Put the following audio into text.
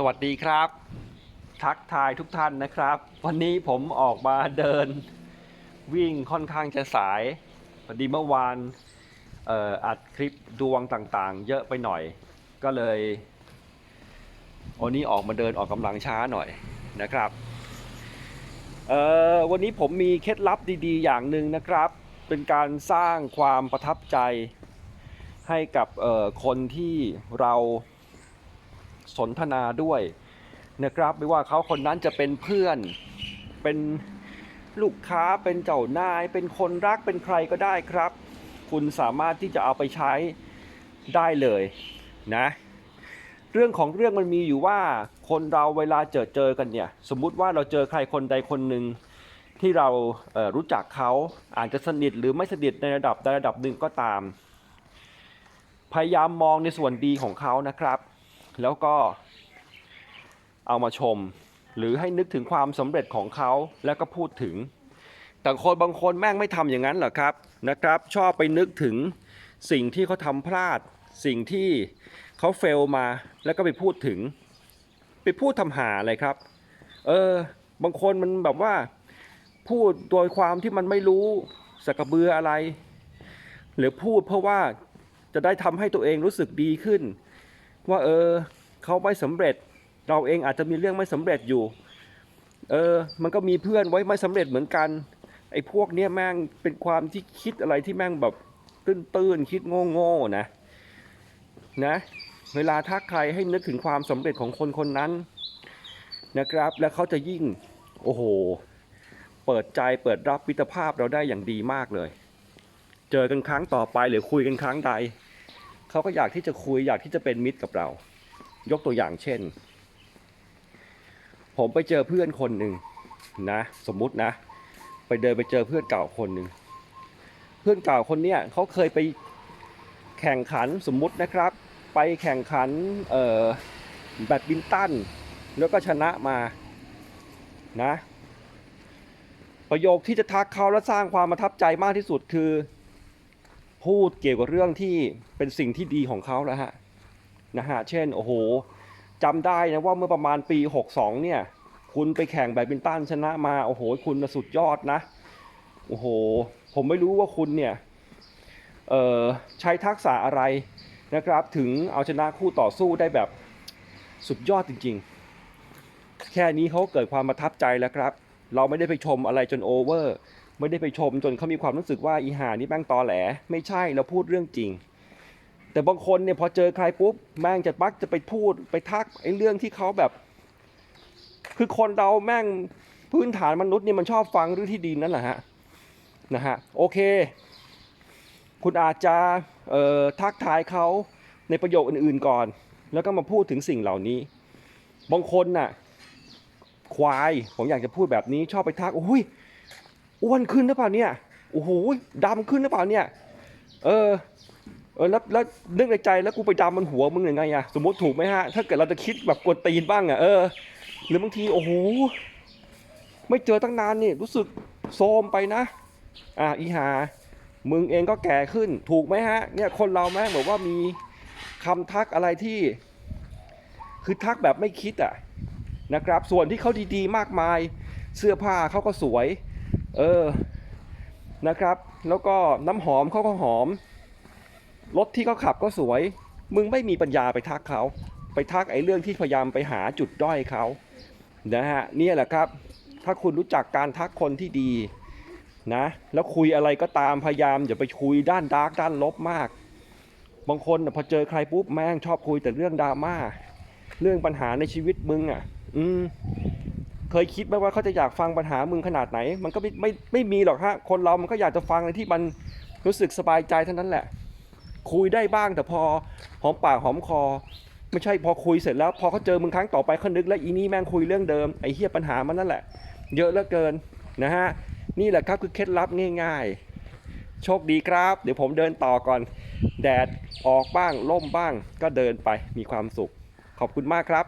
สวัสดีครับ ทักทายทุกท่านนะครับ วันนี้ผมออกมาเดินวิ่งค่อนข้างจะสายพอดีเมื่อวานอ,อ,อัดคลิปดวงต่างๆ เยอะไปหน่อย ก็เลยวันนี้ออกมาเดินออกกำลังช้าหน่อยนะครับวันนี้ผมมีเคล็ดลับดีๆ อย่างหนึ่งนะครับ เป็นการสร้างความประทับใจให้กับคนที่เรา สนทนาด้วยนะครับไม่ว่าเขาคนนั้นจะเป็นเพื่อนเป็นลูกค้าเป็นเจ้านาย เป็นคนรักเป็นใครก็ได้ครับ คุณสามารถที่จะเอาไปใช้ได้เลยนะ เรื่องของเรื่องมันมีอยู่ว่าคนเราเวลาเจอเจอกันเนี่ยสมมุติว่าเราเจอใครคนใดคนหนึ่งที่เราเรู้จักเขาอาจจะสนิทหรือไม่สนิทในระดับใดระดับหนึ่งก็ตาม พยายามมองในส่วนดีของเขานะครับ แล้วก็เอามาชม หรือให้นึกถึงความสำเร็จของเขาแล้วก็พูดถึง แต่คนบางคนแม่งไม่ทำอย่างนั้นหรอกครับนะครับ ชอบไปนึกถึงสิ่งที่เขาทำพลาด สิ่งที่เขาเฟลมาแล้วก็ไปพูดถึง ไปพูดทำหาอะไรครับ เออบางคนมันแบบว่าพูดโดยความที่มันไม่รู้สกกระเบืออะไร หรือพูดเพราะว่าจะได้ทำให้ตัวเองรู้สึกดีขึ้น ว่าเออเขาไม่สำเร็จ เราเองอาจจะมีเรื่องไม่สำเร็จอยู่ เออ มันก็มีเพื่อนไว้ไม่สำเร็จเหมือนกัน ไอ้พวกเนี้ยแม่งเป็นความที่คิดอะไรที่แม่งแบบตื้นๆคิดโง่ๆนะ นะ เวลาทักใครให้นึกถึงความสำเร็จของคนคนนั้นนะครับ แล้วเขาจะยิ่ง โอ้โห เปิดใจเปิดรับมิตรภาพเราได้อย่างดีมากเลย เจอกันครั้งต่อไปหรือคุยกันครั้งใด เขาก็อยากที่จะคุยอยากที่จะเป็นมิตรกับเรา ยกตัวอย่างเช่น ผมไปเจอเพื่อนคนหนึ่งนะ สมมุตินะ ไปเดินไปเจอเพื่อนเก่าคนหนึ่งเพื่อนเก่าคนเนี้ยเขาเคยไปแข่งขันสมมุตินะครับ ไปแข่งขันเอ่อแบดมินตันแล้วก็ชนะมานะ ประโยคที่จะทักเขาและสร้างความประทับใจมากที่สุดคือ พูดเกี่ยวกับเรื่องที่เป็นสิ่งที่ดีของเขาแล้วฮะนะฮะเช่นโอ้โหจำได้นะว่าเมื่อประมาณปี 62 เนี่ย คุณไปแข่งแบดมินตันชนะมาโอ้โห คุณสุดยอดนะโอ้โห ผมไม่รู้ว่าคุณเนี่ยใช้ทักษะอะไรนะครับ ถึงเอาชนะคู่ต่อสู้ได้แบบสุดยอดจริง ๆ แค่นี้เขาเกิดความประทับใจแล้วครับ เราไม่ได้ไปชมอะไรจนโอเวอร์ ไม่ได้ไปชมจนเขามีความรู้สึกว่าอีหานี่แม่งตอแหล ไม่ใช่เราพูดเรื่องจริง แต่บางคนเนี่ยพอเจอใครปุ๊บแม่งจะมักจะไปพูดไปทักไอ้เรื่องที่เขาแบบ คือคนเราแม่งพื้นฐานมนุษย์เนี่ยมันชอบฟังเรื่องที่ดีนั่นแหละฮะนะฮะโอเค คุณอาจจะเอ่อทักทายเขาในประโยคอื่นๆก่อน แล้วก็มาพูดถึงสิ่งเหล่านี้ บางคนน่ะควายผมอยากจะพูดแบบนี้ชอบไปทักโอ้ย อ้วนขึ้นหรือเปล่าเนี่ยโอ้โหดำขึ้นหรือเปล่าเนี่ย เออเออแล้วแล้วนึกในใจแล้วกูไปดำมันหัวมึงยังไงอะสมมติถูกไหมฮะ ถ้าเกิดเราจะคิดแบบกวนตีนบ้างอะเออ หรือบางทีโอ้โหไม่เจอตั้งนานนี่รู้สึกโทมไปนะ อะอีหา มึงเองก็แก่ขึ้นถูกไหมฮะ เนี่ยคนเราแม่งบอกว่ามีคำทักอะไรที่ คือทักแบบไม่คิดอะนะครับ ส่วนที่เขาดีๆ มากมาย เสื้อผ้าเขาก็สวย เออนะครับ แล้วก็น้ำหอมเขาก็หอม รถที่เขาขับก็สวย มึงไม่มีปัญญาไปทักเขา ไปทักไอ้เรื่องที่พยายามไปหาจุดด้อยเขานะฮะเนี่ยแหละครับ ถ้าคุณรู้จักการทักคนที่ดีนะ แล้วคุยอะไรก็ตามพยายามอย่าไปคุยด้านดาร์กด้านลบมาก บางคนพอเจอใครปุ๊บแม่งชอบคุยแต่เรื่องดราม่าเรื่องปัญหาในชีวิตมึงอะ อืม เคยคิดไหมว่าเขาจะอยากฟังปัญหามึงขนาดไหน มันก็ไม่ไม่ไม่มีหรอกฮะคนเรามันก็อยากจะฟังอะไรที่มันรู้สึกสบายใจเท่านั้นแหละ คุยได้บ้างแต่พอหอมปากหอมคอ ไม่ใช่พอคุยเสร็จแล้ว พอเขาเจอมึงครั้งต่อไปเขานึกแล้วอีนี่แม่งคุยเรื่องเดิมไอ้เฮียปัญหามันนั่นแหละ เยอะเหลือเกินนะฮะนี่แหละครับคือเคล็ดลับง่าย ๆ โชคดีครับ เดี๋ยวผมเดินต่อก่อน แดดออกบ้างล่มบ้าง ก็เดินไปมีความสุข ขอบคุณมากครับ